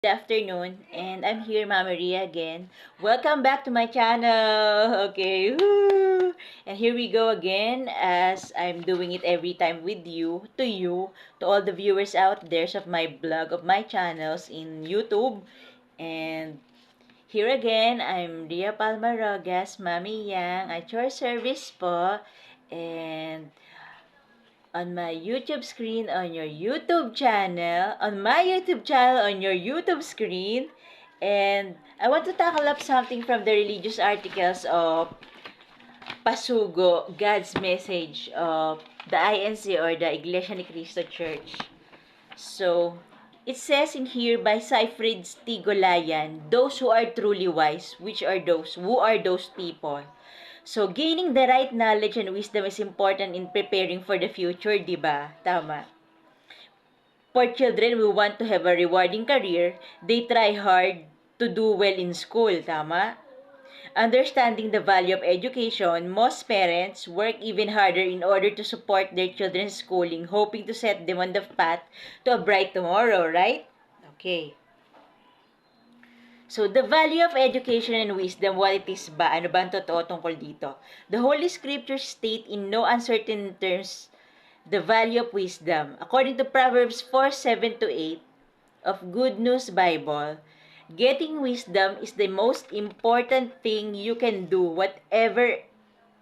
Good afternoon, and I'm here, Mama Ria again. Welcome back to my channel. Okay, woo! and here we go again, as I'm doing it every time with you, to you, to all the viewers out there of my blog, of my channels in YouTube. And here again, I'm Ria Palmarogas, Mami Yang, at your service po. And on my YouTube screen, on your YouTube channel, on my YouTube channel, on your YouTube screen. And I want to tackle up something from the religious articles of Pasugo, God's message of the INC or the Iglesia ni Cristo Church. So, it says in here by Seyfried Stigolayan, those who are truly wise, which are those? Who are those people? So, gaining the right knowledge and wisdom is important in preparing for the future, di ba? Tama. For children who want to have a rewarding career, they try hard to do well in school, tama? Understanding the value of education, most parents work even harder in order to support their children's schooling, hoping to set them on the path to a bright tomorrow, right? Okay. So, the value of education and wisdom, what it is ba? Ano ba ang totoo tungkol dito? The Holy Scriptures state in no uncertain terms the value of wisdom. According to Proverbs 4, 7 to 8 of Good News Bible, getting wisdom is the most important thing you can do. Whatever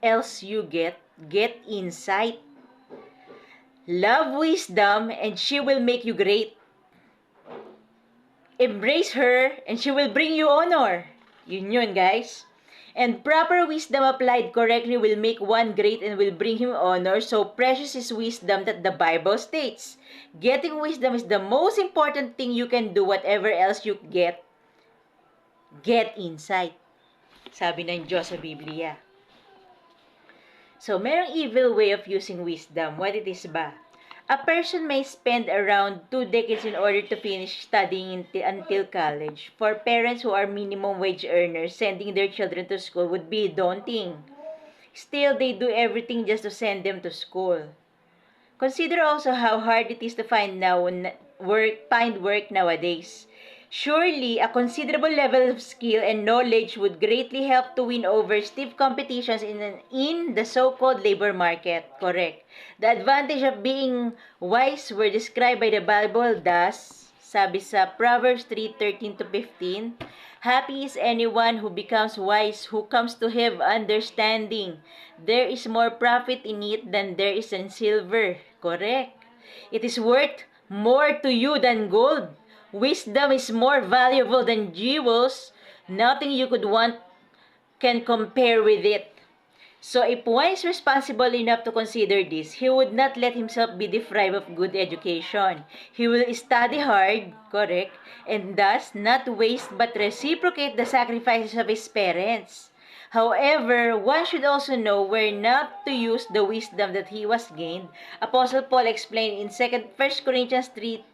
else you get, get insight. Love wisdom and she will make you great. Embrace her and she will bring you honor. Yun yun, guys. And proper wisdom applied correctly will make one great and will bring him honor. So precious is wisdom that the Bible states. Getting wisdom is the most important thing you can do. Whatever else you get, get insight. Sabi ng Diyos sa Biblia. So, merong evil way of using wisdom. What it is ba? A person may spend around two decades in order to finish studying until college. For parents who are minimum wage earners, sending their children to school would be daunting. Still, they do everything just to send them to school. Consider also how hard it is to find now work, find work nowadays. Surely, a considerable level of skill and knowledge would greatly help to win over stiff competitions in, in the so-called labor market. Correct. The advantage of being wise were described by the Bible thus, sabi sa Proverbs 3:13 to 15, Happy is anyone who becomes wise, who comes to have understanding. There is more profit in it than there is in silver. Correct. It is worth more to you than gold Wisdom is more valuable than jewels. Nothing you could want can compare with it. So if one is responsible enough to consider this, he would not let himself be deprived of good education. He will study hard, correct, and thus not waste but reciprocate the sacrifices of his parents. However, one should also know where not to use the wisdom that he was gained. Apostle Paul explained in 2 1 Corinthians 3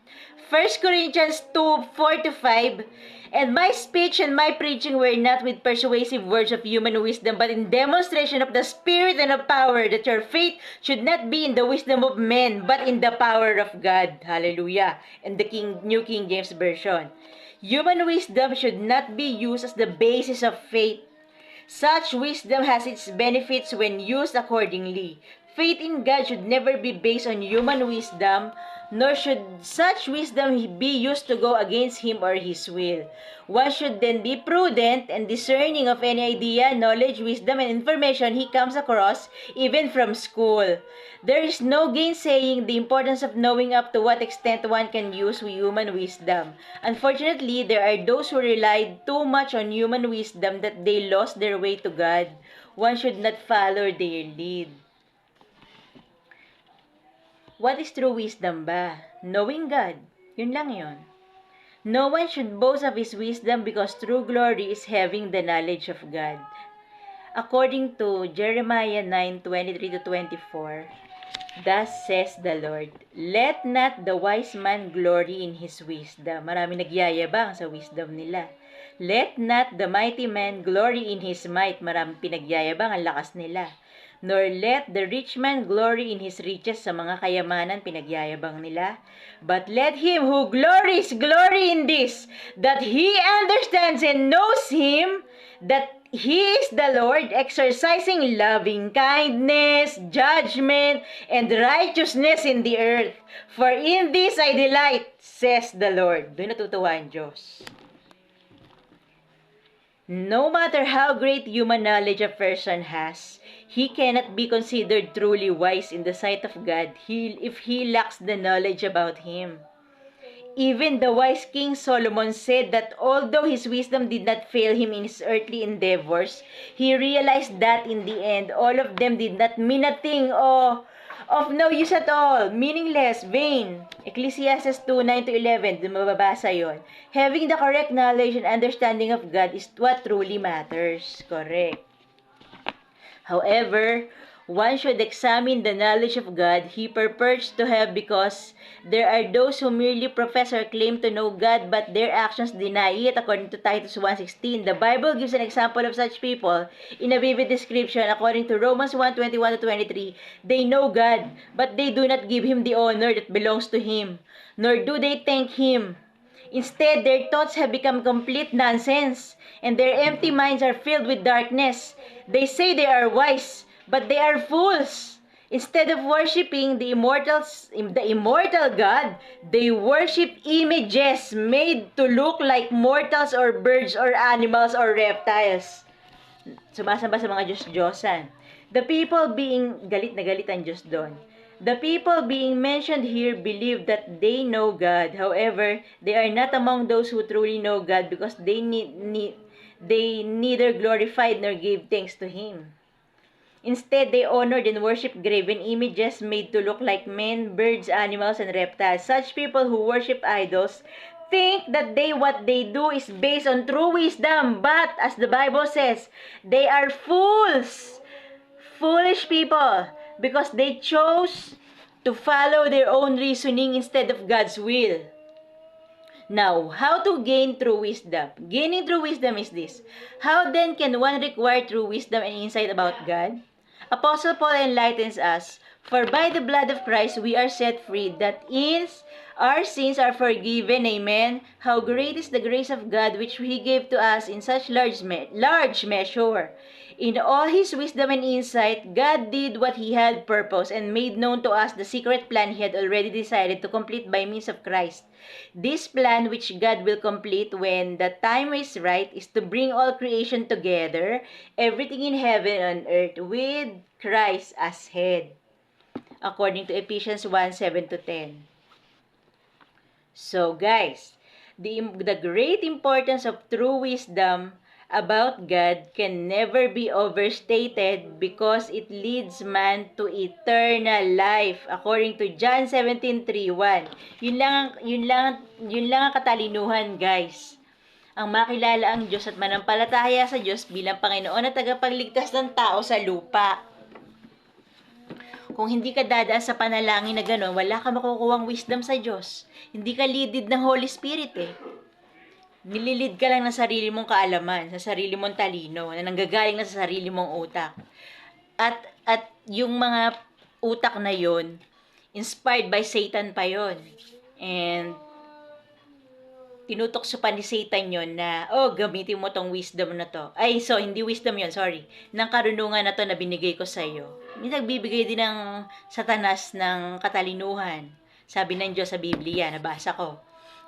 1 Corinthians 2, 4 to 5, And my speech and my preaching were not with persuasive words of human wisdom, but in demonstration of the Spirit and of power, that your faith should not be in the wisdom of men, but in the power of God. Hallelujah. In the King, New King James Version. Human wisdom should not be used as the basis of faith. Such wisdom has its benefits when used accordingly. Faith in God should never be based on human wisdom, nor should such wisdom be used to go against him or his will. One should then be prudent and discerning of any idea, knowledge, wisdom, and information he comes across, even from school. There is no gainsaying the importance of knowing up to what extent one can use human wisdom. Unfortunately, there are those who relied too much on human wisdom that they lost their way to God. One should not follow their lead. What is true wisdom ba? Knowing God. Yun lang yun. No one should boast of his wisdom because true glory is having the knowledge of God. According to Jeremiah 9:23 to 24, Thus says the Lord, Let not the wise man glory in his wisdom. Marami nagyayabang sa wisdom nila. Let not the mighty man glory in his might. Marami pinagyayabang ang lakas nila nor let the rich man glory in his riches sa mga kayamanan pinagyayabang nila. But let him who glories glory in this, that he understands and knows him, that he is the Lord, exercising loving kindness, judgment, and righteousness in the earth. For in this I delight, says the Lord. Doon natutuwa ang Diyos. No matter how great human knowledge a person has, he cannot be considered truly wise in the sight of God if he lacks the knowledge about Him. Even the wise King Solomon said that although his wisdom did not fail him in his earthly endeavors, he realized that in the end, all of them did not mean a thing or of no use at all, meaningless, vain. Ecclesiastes 2, 9 to 11, dun mababasa yon. Having the correct knowledge and understanding of God is what truly matters. Correct. However, one should examine the knowledge of God he purports to have because there are those who merely profess or claim to know God but their actions deny it according to Titus 1.16. The Bible gives an example of such people in a vivid description according to Romans 1.21 to 23. They know God but they do not give Him the honor that belongs to Him nor do they thank Him. Instead, their thoughts have become complete nonsense, and their empty minds are filled with darkness. They say they are wise, but they are fools. Instead of worshiping the immortal, the immortal God, they worship images made to look like mortals or birds or animals or reptiles. Sumasamba sa mga Diyos-Diyosan. The people being, galit na galit ang Diyos doon. The people being mentioned here believe that they know God. However, they are not among those who truly know God because they need, need they neither glorified nor gave thanks to Him. Instead, they honored and worshiped graven images made to look like men, birds, animals, and reptiles. Such people who worship idols think that they what they do is based on true wisdom, but as the Bible says, they are fools, foolish people, because they chose to follow their own reasoning instead of God's will. Now, how to gain true wisdom? Gaining true wisdom is this. How then can one require true wisdom and insight about God? Apostle Paul enlightens us, For by the blood of Christ we are set free, that is, our sins are forgiven. Amen. How great is the grace of God which He gave to us in such large, me- large measure. In all His wisdom and insight, God did what He had purposed and made known to us the secret plan He had already decided to complete by means of Christ. This plan, which God will complete when the time is right, is to bring all creation together, everything in heaven and earth, with Christ as head according to Ephesians 1 7 to 10. So, guys, the, the great importance of true wisdom about God can never be overstated because it leads man to eternal life according to John 17:3:1. Yun lang yun lang yun lang ang katalinuhan, guys. Ang makilala ang Diyos at manampalataya sa Diyos bilang Panginoon at tagapagligtas ng tao sa lupa. Kung hindi ka dadaan sa panalangin na gano'n, wala ka makukuhang wisdom sa Diyos. Hindi ka leaded ng Holy Spirit eh. Nililid ka lang ng sarili mong kaalaman, sa sarili mong talino, na nanggagaling na sa sarili mong utak. At, at yung mga utak na yon inspired by Satan pa yon And tinutok sa ni Satan yon na, oh, gamitin mo tong wisdom na to. Ay, so, hindi wisdom yon sorry. Ng karunungan na to na binigay ko sa iyo. Nagbibigay din ng satanas ng katalinuhan. Sabi ng Diyos sa Biblia, nabasa ko.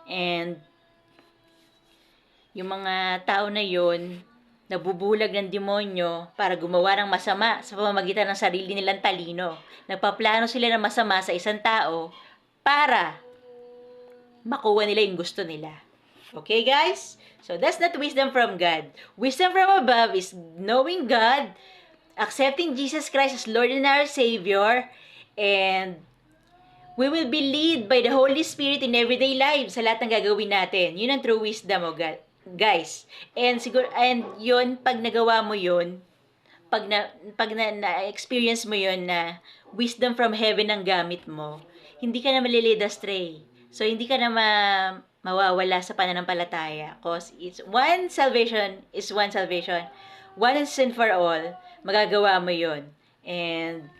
And, yung mga tao na yon nabubulag ng demonyo para gumawa ng masama sa pamamagitan ng sarili nilang talino. Nagpaplano sila ng masama sa isang tao para makuha nila yung gusto nila. Okay, guys? So, that's not wisdom from God. Wisdom from above is knowing God, accepting Jesus Christ as Lord and our Savior, and we will be led by the Holy Spirit in everyday life sa lahat ng gagawin natin. Yun ang true wisdom, oh God. Guys. And siguro, and yun, pag nagawa mo yun, pag na, pag na, na-experience mo yun na wisdom from heaven ang gamit mo, hindi ka na malilid astray. So, hindi ka na ma, mawawala sa pananampalataya. Because it's one salvation is one salvation. One is sin for all. Magagawa mo yun. And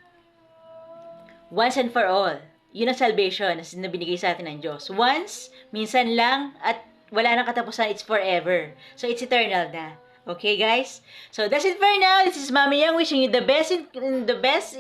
once and for all. Yun ang salvation na binigay sa atin ng Diyos. Once, minsan lang, at wala nang katapusan, it's forever. So, it's eternal na. Okay, guys? So, that's it for now. This is Mami Young wishing you the best in, the best,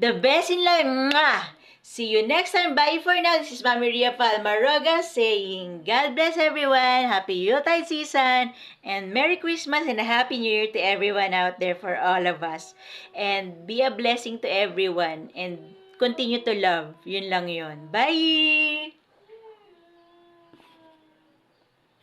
the best in life. Mwah! See you next time. Bye for now. This is Mami Ria Palmaroga saying, God bless everyone. Happy Yuletide season. And Merry Christmas and a Happy New Year to everyone out there for all of us. And be a blessing to everyone. And continue to love. Yun lang yun. Bye!